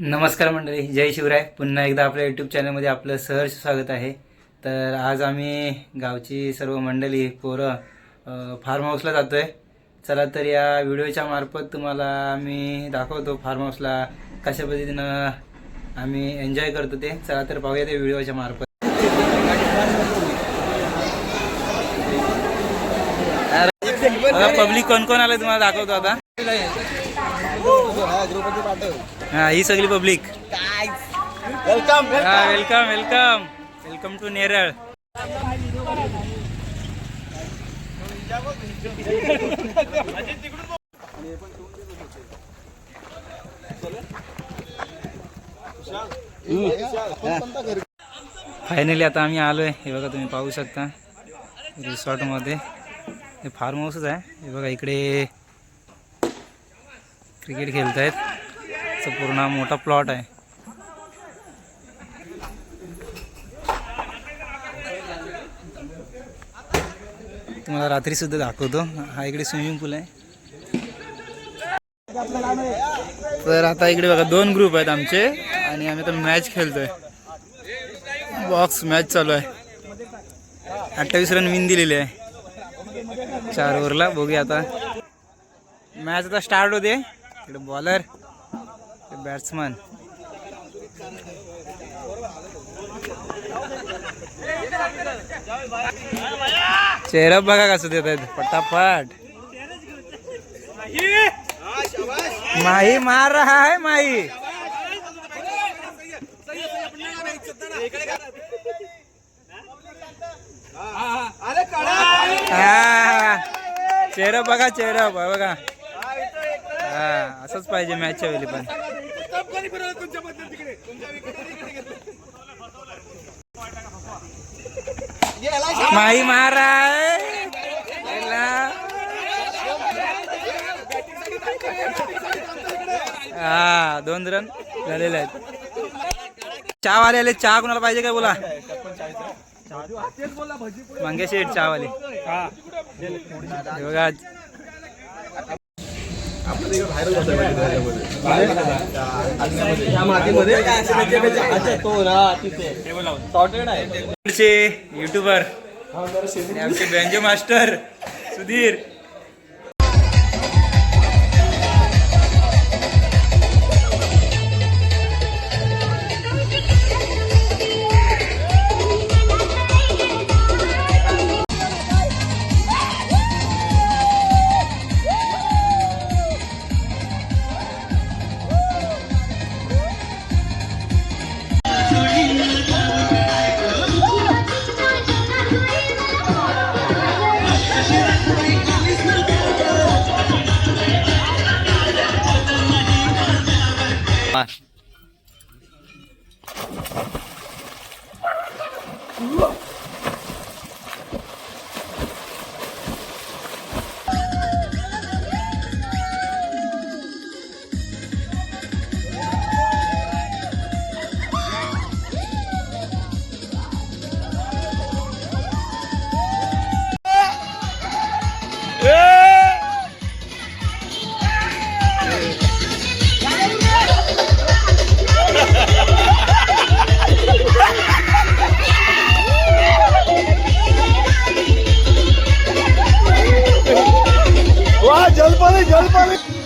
नमस्कार मंडळी जय शिवराय. पुन्हा एकदा आपल्या यूट्यूब चॅनलमध्ये आपलं सहर्ष स्वागत आहे. तर आज आम्ही गावची सर्व मंडळी पोरं फार्म हाऊसला जातो आहे चला तर या व्हिडिओच्या मार्फत तुम्हाला आम्ही दाखवतो फार्म हाऊसला कशा पद्धतीनं आम्ही एन्जॉय करतो ते. चला तर पाहूया ते व्हिडिओच्या मार्फत. पब्लिक कोण कोण आलं तुम्हाला दाखवतो आता. हा ही सगळी पब्लिक. वेलकम हा welcome welcome welcome to Neral finally आता आम्ही आलोय. हे बघा तुम्ही पाहू शकता. रिसॉर्टमध्ये हे फार्म हाऊसच आहे. हे बघा इकडे क्रिकेट खेळत आहेत पूर्ण मोठा प्लॉट आहे. तुम्हाला रात्री सुद्धा दाखवतो. हा इकडे स्विमिंग पूल आहे. तर आता इकडे बघा दोन ग्रुप आहेत आमचे आणि आम्ही आता मॅच खेळतोय. बॉक्स मॅच चालू आहे. अठ्ठावीस रन विन दिलेले आहे. चार ओव्हरला बघूया आता. मॅच आता स्टार्ट होते. इकडे बॉलर बॅट्समन. चेहरा बघा कसं देत आहेत. पटापट. माही मार रहा है माही. चेहरा बघा चेहरा बघा. हा असंच पाहिजे मॅचच्या वेळी पण. माही मार रहा है महाराज हा दोन रन झालेले आहेत चहा वाले आले चहा कुणाला पाहिजे काय बोला? मंगेश शेठ चहा वाले बघा युट्यूबर आमचे बँजो मास्टर सुधीर. Uh. ಸ್ವಲ್ಪ